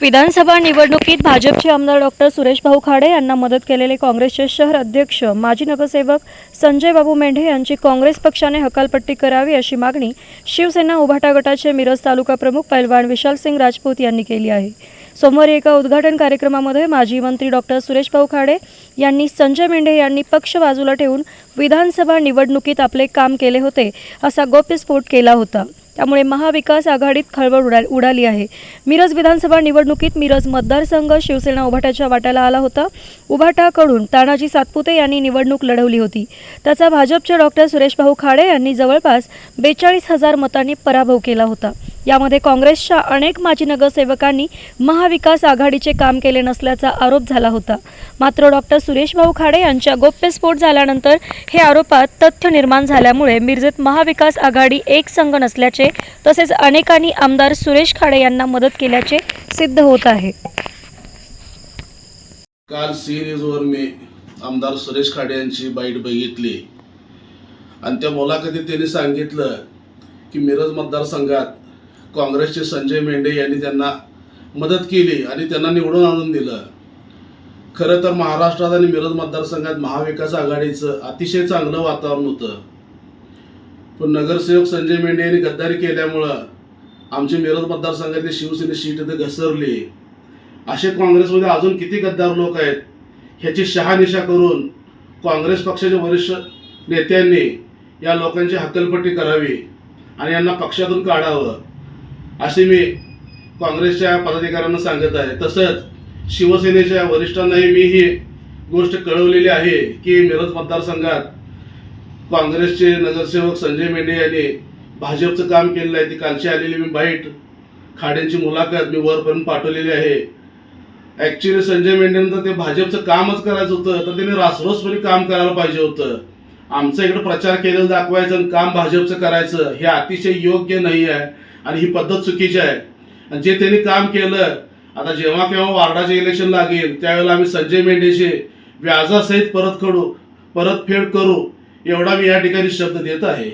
विधानसभा निवडणुकीत भाजपचे आमदार डॉक्टर सुरेश भाऊ खाडे यांना मदत केलेले काँग्रेसचे शहर अध्यक्ष माजी नगरसेवक संजय बाबू मेंढे यांची काँग्रेस पक्षाने हकालपट्टी करावी अशी मागणी शिवसेना उभाटा गटाचे मिरज तालुका प्रमुख पैलवान विशाल सिंग राजपूत यांनी केली आहे. सोमवारी एका उद्घाटन कार्यक्रमामध्ये माजी मंत्री डॉक्टर सुरेश भाऊ खाडे यांनी संजय मेंढे यांनी पक्ष बाजूला ठेवून विधानसभा निवडणुकीत आपले काम केले होते असा गौप्यस्फोट केला होता. त्यामुळे महाविकास आघाडीत खळबळ उडा उडाली आहे. मिरज विधानसभा निवडणुकीत मिरज मतदारसंघ शिवसेना उभाटाच्या वाट्याला आला होता. उभाटाकडून तानाजी सातपुते यांनी निवडणूक लढवली होती. त्याचा भाजपचे डॉक्टर सुरेशभाऊ खाडे यांनी जवळपास बेचाळीस हजार मतांनी पराभव केला होता. यामध्ये काँग्रेसच्या अनेक माजी नगरसेवकांनी महाविकास आघाडीचे काम केले नसल्याचा आरोप झाला होता. मात्र डॉक्टर सुरेश भाऊ खाडे यांच्या गोप्यस्फोट झाल्यानंतर हे आरोपात तथ्य निर्माण झाल्यामुळे मिरजेत महाविकास आघाडी एक संघ नसल्याचे तसेच अनेकांनी आमदार सुरेश खाडे यांना मदत केल्याचे सिद्ध होत आहे. काल सी न्यूजवर मी आमदार सुरेश खाडे यांची बाईट बघितली. आणि त्या मुलाखतीत त्यांनी सांगितलं की मिरज मतदारसंघात काँग्रेसचे संजय मेंढे यांनी त्यांना मदत केली आणि त्यांना निवडून आणून दिलं. खरं तर महाराष्ट्रात आणि मिरज मतदारसंघात महाविकास आघाडीचं अतिशय चांगलं वातावरण होतं. पण नगरसेवक संजय मेंढे यांनी गद्दारी केल्यामुळं आमची मिरज मतदारसंघातली शिवसेने सीट इथं घसरली. असे काँग्रेसमध्ये अजून किती गद्दार लोक आहेत ह्याची शहानिशा करून काँग्रेस पक्षाच्या वरिष्ठ नेत्यांनी या लोकांची हक्कलपट्टी करावी आणि यांना पक्षातून काढावं. असे मी काँग्रेसच्या पदाधिकाऱ्यांना सांगत आहे. तसंच शिवसेनेच्या वरिष्ठांनाही मी ही गोष्ट कळवलेली आहे की मिरज मतदारसंघात काँग्रेसचे नगरसेवक संजय मेंढे यांनी भाजपचं काम केलेलं आहे. ती कालची आलेली मी बाईट खाड्यांची मुलाखत मी वरपर्यंत पाठवलेली आहे. ॲक्च्युली संजय मेंढेंना तर ते भाजपचं कामच करायचं होतं तर त्यांनी रासरोसपणे काम करायला पाहिजे होतं. आमचं इकडे प्रचार केलेला दाखवायचं आणि काम भाजपचं करायचं हे अतिशय योग्य नाही आहे आणि ही पद्धत चुकीची आहे. आणि जे त्यांनी काम केलं आता जेव्हा केव्हा वार्डाचे इलेक्शन लागेल त्यावेळेला आम्ही संजय मेंढेशी व्याजासहित परत करू परतफेड करू एवढा मी या ठिकाणी शब्द देत आहे.